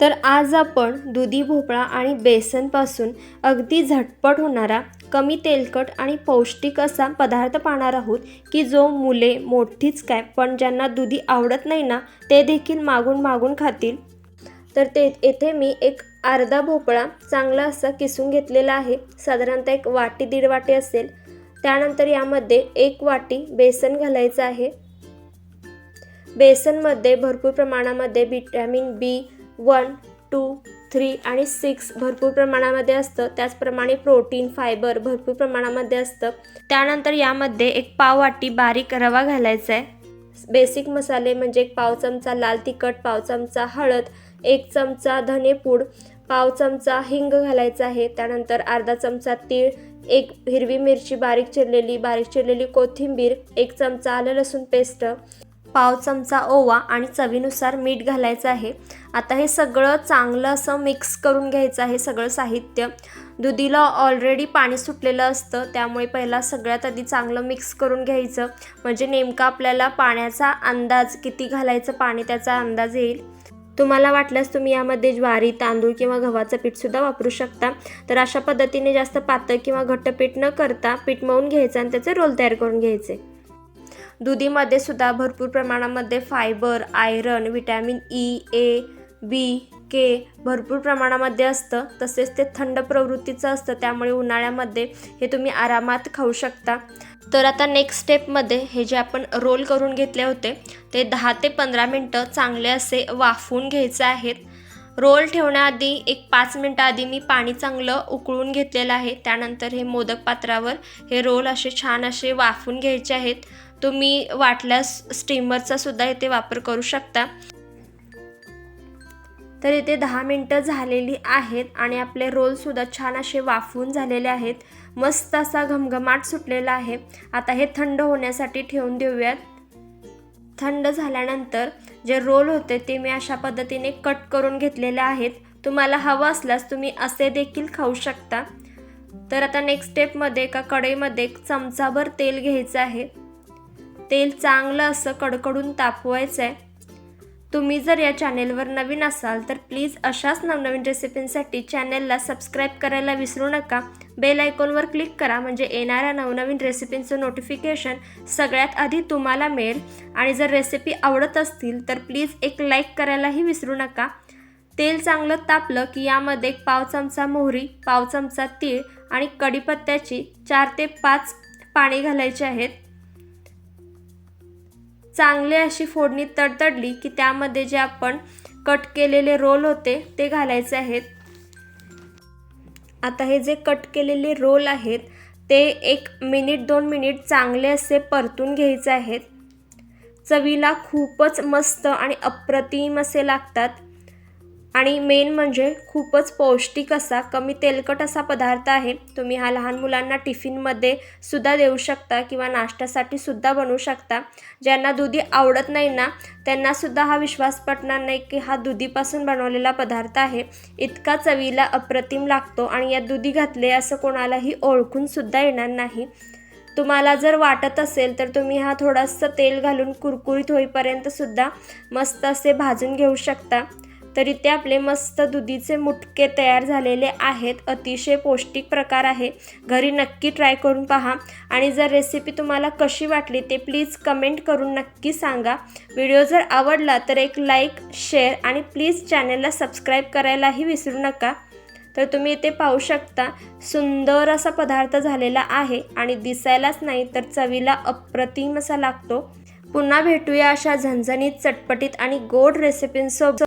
तर आज आपण दुधी भोपळा आणि बेसनपासून अगदी झटपट होणारा कमी तेलकट आणि पौष्टिक असा पदार्थ पाहणार आहोत की जो मुले मोठीच काय पण ज्यांना दुधी आवडत नाही ना ते देखील मागून मागून खातील. तर ते येथे मी एक अर्धा भोपळा चांगला असा किसून घेतलेला आहे. साधारणतः एक वाटी दीड वाटी असेल. त्यानंतर यामध्ये एक वाटी बेसन घालायचं आहे. बेसनमध्ये भरपूर प्रमाणामध्ये vitamin B one two three आणि सिक्स भरपूर प्रमाणामध्ये असतं. त्याचप्रमाणे प्रोटीन फायबर भरपूर प्रमाणामध्ये असतं. त्यानंतर यामध्ये एक पाव वाटी बारीक रवा घालायचा आहे. बेसिक मसाले म्हणजे एक पाव चमचा लाल तिखट पाव चमचा हळद एक चमचा धनेपूड पाव चमचा हिंग घालायचा आहे. त्यानंतर अर्धा चमचा तीळ एक हिरवी मिरची बारीक चिरलेली बारीक चिरलेली कोथिंबीर एक चमचा आलं लसूण पेस्ट पाव चमचा ओवा आणि चवीनुसार मीठ घालायचं आहे. आता हे सगळं चांगलं असं मिक्स करून घ्यायचं आहे सगळं साहित्य. दुधीला ऑलरेडी पाणी सुटलेलं असतं त्यामुळे पहिला सगळ्यात आधी चांगलं मिक्स करून घ्यायचं. म्हणजे नेमका आपल्याला पाण्याचा अंदाज किती घालायचं पाणी त्याचा अंदाज येईल. तुम्हाला वाटल्यास तुम्ही यामध्ये ज्वारी तांदूळ किंवा गव्हाचं पीठसुद्धा वापरू शकता. तर अशा पद्धतीने जास्त पातळ किंवा घट्ट पीठ न करता पीठ मळून घ्यायचं आणि त्याचे रोल तयार करून घ्यायचे. दुधीमध्ये सुद्धा भरपूर प्रमाणामध्ये fibre iron vitamin E A B K भरपूर प्रमाणामध्ये असतं. तसेच ते थंड प्रवृत्तीचं असतं. त्यामुळे उन्हाळ्यामध्ये हे तुम्ही आरामात खाऊ शकता. तर आता नेक्स्ट स्टेपमध्ये हे जे आपण रोल करून घेतले होते ते दहा ते पंधरा मिनटं चांगले असे वाफवून घ्यायचे आहेत. रोल ठेवण्याआधी एक पाच मिनटं आधी मी पाणी चांगलं उकळून घेतलेलं आहे. त्यानंतर हे मोदक पात्रावर हे रोल असे छान असे वाफवून घ्यायचे आहेत. तुम्ही वाटल्यास स्टीमरचा सुद्धा इथे वापर करू शकता. तर इथे दहा मिनटं झालेली आहेत आणि आपले रोलसुद्धा छान असे वाफवून झालेले आहेत. मस्त असा घमघमाट सुटलेला आहे. आता हे थंड होण्यासाठी ठेवून देऊयात. थंड झाल्यानंतर जे रोल होते ते मी अशा पद्धतीने कट करून घेतलेले आहेत. तुम्हाला हवं असल्यास तुम्ही असे देखील खाऊ शकता. तर आता नेक्स्ट स्टेपमध्ये एका कढईमध्ये एक चमचाभर तेल घ्यायचं आहे. तेल चांगलं असं कडकडून तापवायचं आहे तुम्ही जर या चॅनेलवर नवीन असाल तर प्लीज अशाच नवनवीन रेसिपींसाठी चॅनेलला सबस्क्राईब करायला विसरू नका. बेल आयकॉनवर क्लिक करा म्हणजे येणाऱ्या नवनवीन रेसिपींचं नोटिफिकेशन सगळ्यात आधी तुम्हाला मिळेल. आणि जर रेसिपी आवडत असतील तर प्लीज एक लाईक करायलाही विसरू नका. तेल चांगलं तापलं की यामध्ये एक पाव चमचा मोहरी पाव चमचा तीळ आणि कढीपत्त्याची चार ते पाच पाणी घालायचे आहेत. चांगली अशी फोडणी तडतडली की त्यामध्ये जे आपण कट केलेले रोल होते ते घालायचे आहेत. आता हे जे कट केलेले रोल आहेत ते एक मिनिट दोन मिनिट चांगले असे परतून घ्यायचे आहेत. चवीला खूपच मस्त आणि अप्रतिम असे लागतात. आणि मेन म्हणजे खूपच पौष्टिक असा कमी तेलकट असा पदार्थ आहे. तुम्ही हा लहान मुलांना टिफिनमध्ये सुद्धा देऊ शकता किंवा नाश्त्यासाठी सुद्धा बनवू शकता. ज्यांना दुधी आवडत नाही ना त्यांनासुद्धा हा विश्वास पटणार नाही की हा दुधीपासून बनवलेला पदार्थ आहे. इतका चवीला अप्रतिम लागतो आणि यात दुधी घातले असं कोणालाही ओळखूनसुद्धा येणार नाही. तुम्हाला जर वाटत असेल तर तुम्ही हा थोडंसं तेल घालून कुरकुरीत होईपर्यंतसुद्धा मस्त असे भाजून घेऊ शकता. तर इथे आपले मस्त दुधीचे मुटके तयार झालेले आहेत. अतिशय पौष्टिक प्रकार आहे. घरी नक्की ट्राय करून पहा. आणि जर रेसिपी तुम्हाला कशी वाटली ते प्लीज कमेंट करून नक्की सांगा. व्हिडिओ जर आवडला तर एक लाईक शेअर आणि प्लीज चॅनलला सबस्क्राईब करायलाही विसरू नका. तर तुम्ही इथे पाहू शकता सुंदर असा पदार्थ झालेला आहे आणि दिसायलाच नाही तर चवीला अप्रतिम असा लागतो. पुन्हा भेटूया अशा झणझणीत चटपटीत आणि गोड रेसिपींसोबत